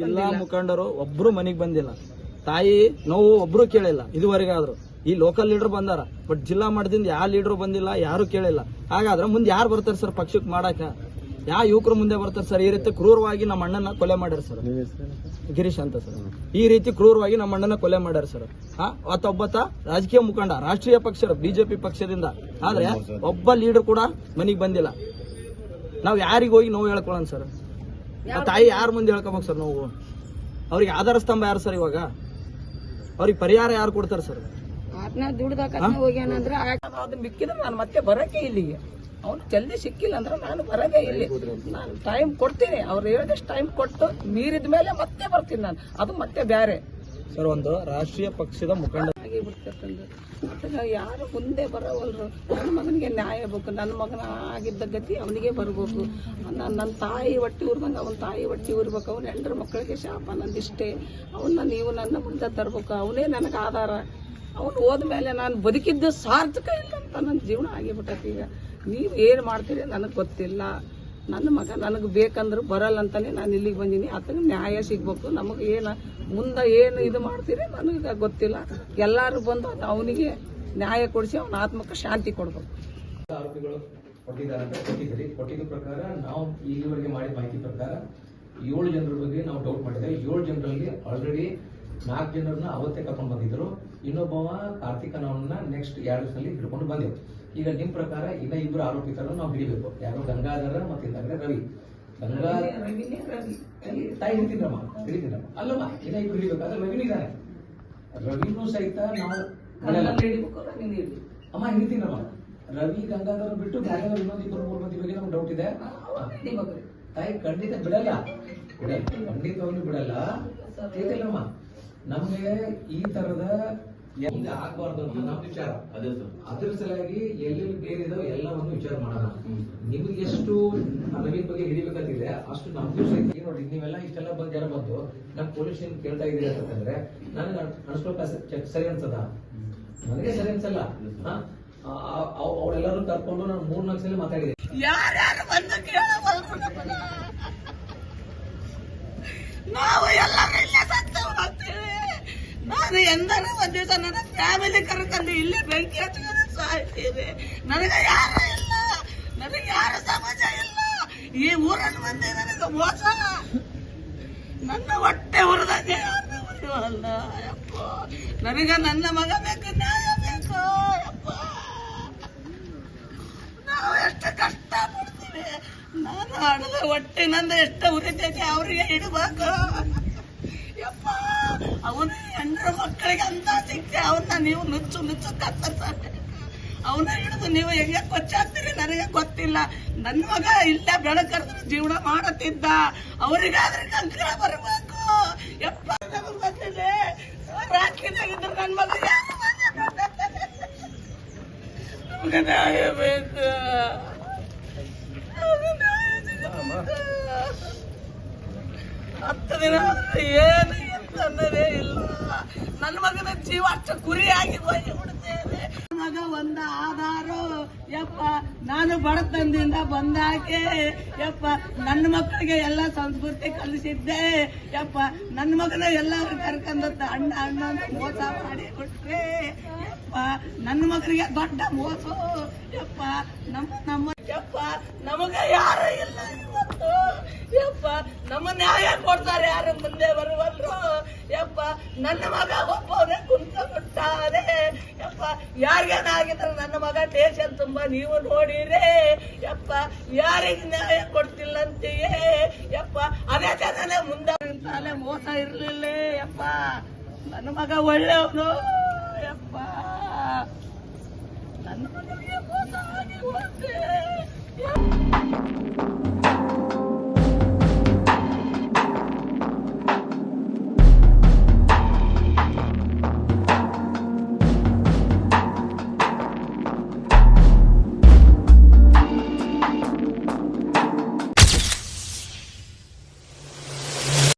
ಜಿಲ್ಲಾ ಮುಖಂಡರು ಒಬ್ರು ಮನೆಗ್ ಬಂದಿಲ್ಲ. ತಾಯಿ ನೋವು ಒಬ್ರು ಕೇಳಿಲ್ಲ. ಇದುವರೆಗಾದ್ರು ಈ ಲೋಕಲ್ ಲೀಡರ್ ಬಂದಾರ. ಬಟ್ ಜಿಲ್ಲಾ ಮಟ್ಟದಿಂದ ಯಾವ ಲೀಡರ್ ಬಂದಿಲ್ಲ ಯಾರು ಕೇಳಿಲ್ಲ. ಹಾಗಾದ್ರೆ ಮುಂದೆ ಯಾರು ಬರ್ತಾರೆ ಸರ್ ಪಕ್ಷಕ್ಕೆ ಮಾಡಾಕ ಯಾವ ಯುವಕರು ಮುಂದೆ ಬರ್ತಾರೆ ಸರ್ ಈ ರೀತಿ ಕ್ರೂರವಾಗಿ ನಮ್ಮ ಅಣ್ಣನ ಕೊಲೆ ಮಾಡ್ಯಾರ ಸರ್ ಗಿರೀಶ್ ಅಂತ ಸರ್ ಈ ರೀತಿ ಕ್ರೂರವಾಗಿ ನಮ್ಮ ಅಣ್ಣನ ಕೊಲೆ ಮಾಡ್ಯಾರ ಸರ್ ಆ ಒಬ್ಬತ್ತ ರಾಜಕೀಯ ಮುಖಂಡ ರಾಷ್ಟ್ರೀಯ ಪಕ್ಷ ಬಿಜೆಪಿ ಪಕ್ಷದಿಂದ. ಆದ್ರೆ ಒಬ್ಬ ಲೀಡರ್ ಕೂಡ ಮನೆಗೆ ಬಂದಿಲ್ಲ. ನಾವ್ ಯಾರಿಗೋಗಿ ನೋವು ಹೇಳ್ಕೊಳ್ಳೋಣ ಸರ್ ಆ ತಾಯಿ ಯಾರ ಮುಂದೆ ಹೇಳ್ಕೊಬೇಕು ಸರ್ ನಾವು? ಅವ್ರಿಗೆ ಆಧಾರ ಸ್ತಂಭ ಯಾರು ಸರ್ ಇವಾಗ? ಅವ್ರಿಗೆ ಪರಿಹಾರ ಯಾರು ಕೊಡ್ತಾರೆ ಸರ್? ಆತ್ನ ದುಡ್ದಾಕ ಹೋಗ್ಯಾನಂದ್ರ ಅದು ಮಿಕ್ಕಿದ್ರೆ ನಾನು ಮತ್ತೆ ಬರಕ್ಕೆ ಇಲ್ಲಿಗೆ ಅವ್ನು ಜಲ್ದಿ ಸಿಕ್ಕಿಲ್ಲ ಅಂದ್ರೆ ನಾನು ಬರಗೆ ಇಲ್ಲಿ. ನಾನು ಟೈಮ್ ಕೊಡ್ತೀನಿ. ಅವ್ರು ಹೇಳಿದಷ್ಟು ಟೈಮ್ ಕೊಟ್ಟು ಮೀರಿದ ಮೇಲೆ ಮತ್ತೆ ಬರ್ತೀನಿ ನಾನು. ಅದು ಮತ್ತೆ ಬ್ಯಾರೆ. ಸರ್ ಒಂದು ರಾಷ್ಟ್ರೀಯ ಪಕ್ಷದ ಮುಖಂಡ ಬಿಡ್ತಕ್ಕಂಥ ಅದನ್ನ ಯಾರು ಮುಂದೆ ಬರೋವಲ್ರು, ನನ್ನ ಮಗನಿಗೆ ನ್ಯಾಯ ಬೇಕು, ನನ್ನ ಮಗನ ಆಗಿದ್ದ ಗತಿ ಅವನಿಗೆ ಬರ್ಬೇಕು. ನನ್ನ ನನ್ನ ತಾಯಿ ಹೊಟ್ಟಿ ಊರ್ದಂಗೆ ಅವನ ತಾಯಿ ಹೊಟ್ಟಿ ಊರ್ಬೇಕು, ಅವ್ನ ಹೆಂಡ್ರ ಮಕ್ಕಳಿಗೆ ಶಾಪ ನಂದಿಷ್ಟೇ ಅವನ್ನ ನೀವು ನನ್ನ ಮುಂದೆ ತರ್ಬೇಕು, ಅವನೇ ನನಗೆ ಆಧಾರ. ಅವನು ಹೋದ್ಮೇಲೆ ನಾನು ಬದುಕಿದ್ದು ಸಾರ್ಥಕ ಇಲ್ಲ ಅಂತ ನನ್ನ ಜೀವನ ಆಗಿಬಿಟ್ಟೈತಿ ಈಗ. ನೀವು ಏನು ಮಾಡ್ತೀರಿ ನನಗೆ ಗೊತ್ತಿಲ್ಲ. ನನ್ನ ಮಗ ನನಗೆ ಬೇಕಂದ್ರೆ ಬರಲ್ಲ ಅಂತಾನೆ ನಾನು ಇಲ್ಲಿಗೆ ಬಂದೀನಿ. ಆತನ ನ್ಯಾಯ ಸಿಗ್ಬೇಕು. ನಮಗೆ ಏನು ಮುಂದೆ ಏನು ಇದು ಮಾಡ್ತೀರಿ ನನಗೆ ಗೊತ್ತಿಲ್ಲ. ಎಲ್ಲರೂ ಬಂದು ಅವನಿಗೆ ನ್ಯಾಯ ಕೊಡಿಸಿ ಅವನ ಆತ್ಮಕ್ಕೆ ಶಾಂತಿ ಕೊಡ್ಬೇಕು. ಆರೋಪಿಗಳು ಕೊಟ್ಟಿದ್ದಾರೆ ಅಂತ ಪ್ರಕಾರ ನಾವು ಇಲ್ಲಿವರೆಗೆ ಮಾಡಿದ ಮಾಹಿತಿ ಪ್ರಕಾರ ಏಳು ಜನರ ಬಗ್ಗೆ ನಾವು ಡೌಟ್ ಮಾಡಿದ್ದೇವೆ ಏಳು ಜನರಲ್ಲಿ ಆಲ್ರೆಡಿ ನಾಲ್ಕು ಜನರನ್ನ ಅವತ್ತೇ ಕರ್ಕೊಂಡು ಬಂದಿದ್ರು. ಇನ್ನೊಬ್ಬವ ಕಾರ್ತಿಕನವನ್ನ ನೆಕ್ಸ್ಟ್ ಎರಡು ದಿವಸದಲ್ಲಿ ಹಿಡ್ಕೊಂಡು ಬಂದೆವು ಈಗ ನಿಮ್ ಪ್ರಕಾರ ಇನ್ನ ಇಬ್ಬರು ಆರೋಪಿತರನ್ನು ನಾವು ಹಿಡಿಬೇಕು. ಯಾರು ಗಂಗಾಧರ ಮತ್ತೆ ಇಂದಾಗ್ರೆ ರವಿ. ಗಂಗಾ ತಾಯಿ ಹಿಡಿತೀನಮ್ಮ ಹಿಡಿತೀನಮ್ಮ ಅಲ್ಲಮ್ಮ ಇನ್ನ ಇಬ್ರು ಹಿಡಿಬೇಕಾದ್ರೆ ರವಿನೂ ಇದ್ದಾನೆ ರವಿನೂ ಸಹಿತ ನಾವು ಅಮ್ಮ ಹಿಡಿತೀನಮ್ಮ ರವಿ ಗಂಗಾಧರ ಬಿಟ್ಟು ಬೇರೆ ಇನ್ನೊಂದು ಇಬ್ಬರು ಮೂರು ಮಂದಿ ಬಗ್ಗೆ ನಮ್ಗೆ ಡೌಟ್ ಇದೆ. ತಾಯಿ ಖಂಡಿತ ಬಿಡಲ್ಲ. ಬಿಡಲ್ಲ ಖಂಡಿತವಾಗ್ಲೂ ಬಿಡಲ್ಲ. ತಿಳ್ತಿಲ್ಲಮ್ಮ ನಮ್ಗೆ ಈ ತರದ ಆಗ್ಬಾರ್ದು ಅಂತ ನಮ್ಮ ವಿಚಾರ. ಅದ್ರ ಸಲುವಾಗಿ ಎಲ್ಲೆಲ್ಲಿ ಬೇರಿದೋ ಎಲ್ಲ ಎಲ್ಲವನ್ನು ವಿಚಾರ ಮಾಡೋಣ. ನಿಮ್ಗೆ ಎಷ್ಟು ನವೀನ್ ಬಗ್ಗೆ ಹಿಡಿಬೇಕಂತಿದೆ ಅಷ್ಟು ನಮ್ದು ವಿಷಯ ನೋಡಿ ನೀವೆಲ್ಲ ಇಷ್ಟೆಲ್ಲ ಬಂದು ಜನ ಬಂದು ನಮ್ ಪೊಲೀಸ್ ಸ್ಟೇಷನ್ ಕೇಳ್ತಾ ಇದೀರಿ ಅಂತಂದ್ರೆ ನನಗೆ ಅನ್ಸ್ಕೊಳ್ಕ ಸರಿ ಅನ್ಸದ? ನನಗೆ ಸರಿ ಅನ್ಸಲ್ಲ. ಹಾ? ಆ- ಆ- ಅವ್- ಅವ್ರೆಲ್ಲರೂ ಕರ್ಕೊಂಡು ನಾನು ಮೂರ್ನಾಲ್ಕು ಸಲ ಮಾತಾಡಿದೆ. ಯಾರ್ಯಾರು ಬಂದು ನಾವು ನಾನು ಎಂದರೂ ಒಂದು ದಿವಸ ನನ್ನ ಫ್ಯಾಮಿಲಿ ಕರ್ಕೊಂಡು ಇಲ್ಲಿ ಬೆಂಕಿ ಹಚ್ಕೊಂಡು ಸಾಯ್ತೀವಿ. ನನಗೆ ಯಾರು ಇಲ್ಲ. ನನಗೆ ಯಾರು ಸಮಾಜ ಇಲ್ಲ. ಈ ಊರಲ್ಲಿ ಬಂದೆ ನನಗೆ ಮೋಸ. ನನ್ನ ಹೊಟ್ಟೆ ಉರಿದಂಗೆ ಯಾರು ಉರಿವಲ್ಲ ನನಗೆ ನನ್ನ ಮಗ ಬೇಕು, ನ್ಯಾಯ ಬೇಕು. ಅಪ್ಪ ನಾವು ಎಷ್ಟು ಕಷ್ಟ ಪಡ್ತೀವಿ ನಾನು ಹಣದ ಹೊಟ್ಟೆನಂದ ಎಷ್ಟು ಉರಿತೈತೆ, ಅವರಿಗೆ ಅವನ ಹೆಂಡ್ರ ಮಕ್ಕಳಿಗೆ ಅಂತ ಸಿಕ್ಕಿ ಅವನ್ನ ನೀವು ನುಚ್ಚು ನುಚ್ಚು ಕತ್ತರಿಸ್ತಾರೆ ಅವನ ಹಿಡಿದು ನೀವು ಹೆಂಗೆ ಕೊಚ್ಚಾಗ್ತೀರಿ ನನಗೆ ಗೊತ್ತಿಲ್ಲ. ನನ್ನ ಮಗ ಇಲ್ಲೇ ಬೆಳಕರ್ದ್ರೆ ಜೀವನ ಮಾಡುತ್ತಿದ್ದ. ಅವರಿಗಾದ್ರೆ ಕಂಕಣ ಬರಬೇಕು. ಎಪ್ಪ ಬಂದಿದೆ ನನ್ನ ಮಗ. ಹತ್ತು ದಿನ ಏನು ಇಲ್ಲ. ನನ್ನ ಮಗನ ಜೀವ ಅಷ್ಟು ಕುರಿಯಾಗಿ ಹೋಗಿ ಬಿಡ್ತೇನೆ ಮಗ ಒಂದ ಆಧಾರ. ಯಪ್ಪ, ನಾನು ಬಡತನದಿಂದ ಬಂದಾಕೆ. ಯಪ್ಪ ನನ್ನ ಮಕ್ಕಳಿಗೆ ಎಲ್ಲ ಸಂಸ್ಕೃತಿ ಕಲಿಸಿದ್ದೆ. ಯಪ್ಪ ನನ್ನ ಮಗನ ಎಲ್ಲರೂ ಕರ್ಕಂದ ಅಣ್ಣ ಅಣ್ಣ ಅಂತ ಮೋಸ ಮಾಡಿ ಕೊಟ್ರೆ ಯಪ್ಪ ನನ್ನ ಮಗನಿಗೆ ದೊಡ್ಡ ಮೋಸ. ಯಪ್ಪ, ನಮ್ಮ ನಮ್ಮ ಯಪ್ಪ, ನಮಗ ಯಾರು ಇಲ್ಲ ಇವತ್ತು. ನಮ್ಮ ನ್ಯಾಯ ಕೊಡ್ತಾರೆ, ಯಾರು ಮುಂದೆ ಬರುವಂದ್ರು ಯಪ್ಪ, ನನ್ನ ಮಗ ಒಬ್ಬವನೇ ಕುಂತ ಬಿಟ್ಟಾರೆ ಯಪ್ಪ, ಯಾರಿಗೇನಾಗಿದ್ರೆ ನನ್ನ ಮಗ ಟೇಷನ್ ತುಂಬಾ ನೀವು ನೋಡಿರಿ. ಯಪ್ಪ, ಯಾರಿಗೆ ನ್ಯಾಯ ಕೊಡ್ತಿಲ್ಲಂತೆಯೇ. ಯಪ್ಪ, ಅದೇ ಜನನೇ ಮುಂದೆ ಮೋಸ ಇರ್ಲಿಲ್ಲ. ಯಪ್ಪ, ನನ್ನ ಮಗ ಒಳ್ಳೆಯವನು. ಯಪ್ಪ, ನನ್ನ ಮಗನಿಗೆ ಮೋಸ ಆಗಿ. ಯಪ್ಪ.